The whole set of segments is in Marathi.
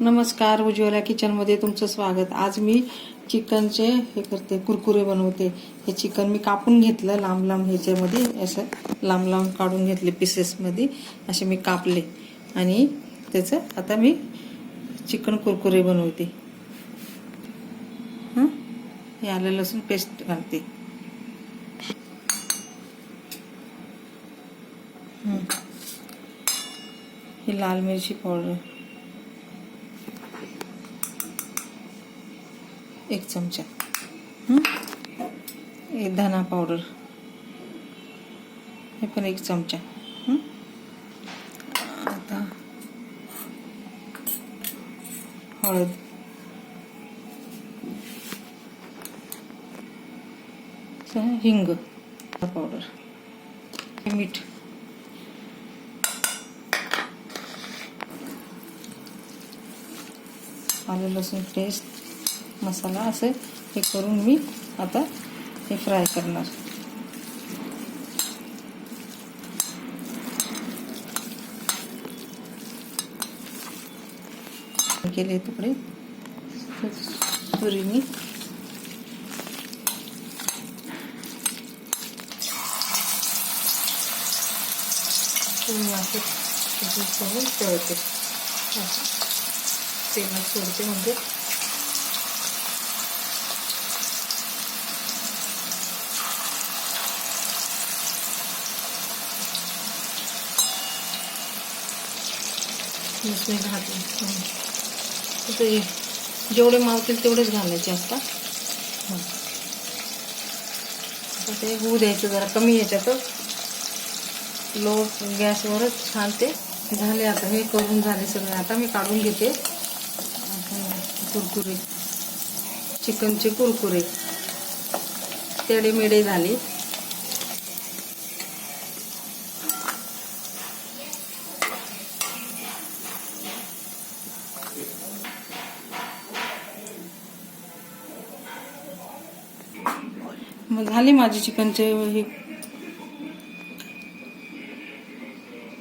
नमस्कार उज्ज्वला किचनमध्ये तुमचं स्वागत. आज मी चिकनचे हे करते कुरकुरे बनवते. हे चिकन मी कापून घेतलं लांब लांब ह्याच्यामध्ये असं लांब लांब काढून घेतले पीसेसमध्ये असे मी कापले. आणि त्याचं आता मी चिकन कुरकुरे बनवते. हं? हे आलं लसूण पेस्ट घालते. ही लाल मिरची पावडर. एक चमचा. हे? धना पावडर हे पण एक चमचा. आता हळद. हिंग. पावडर मीठ. आलं लसूण पेस्ट मसाला असे हे करून मी आता हे फ्राय करणार. केले तुकडे. सुरीने पूर्ण तळते. तेलात सोडते म्हणजे नाही घातलं ते जेवढे मावतील तेवढेच घालायचे असतात आता ते होऊ द्यायचं जरा कमी याच्यातच लो गॅसवरच छान ते झाले आता हे करून झाले सगळे. आता मी काढून घेते. कुरकुरे चिकनचे कुरकुरे तेडे मेडे झाले. मग झाले माझी चिकनचे हे.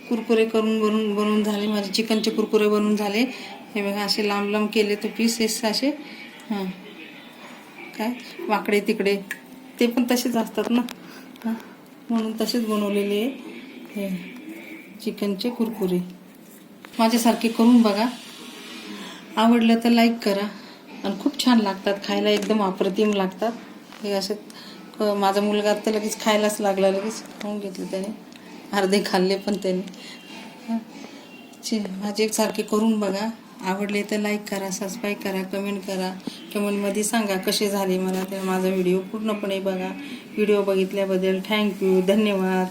कुरकुरे करून बनवून बनवून झाले. माझे चिकनचे कुरकुरे बनवून झाले. हे बघा असे लांब लांब केले तो पीसेस असे. हां. काय? वाकडे तिकडे. ते पण तसेच असतात ना? हां. म्हणून तसेच बनवलेले हे चिकनचे कुरकुरे. माझ्यासारखे करून बघा. आवडलं तर लाईक करा. आणि खूप छान लागतात. खायला एकदम अप्रतिम लागतात. हे असे माझा मुलगा तर लगेच खायलाच लागला लगेच खाऊन घेतलं त्याने. अर्धे खाल्ले पण त्याने. माझे एकसारखे करून बघा. आवडले तर लाईक करा सबस्क्राईब करा कमेंट करा. कमेंटमध्ये सांगा कसे झाले मला ते माझा व्हिडिओ पूर्णपणे बघा. व्हिडिओ बघितल्याबद्दल थँक्यू धन्यवाद.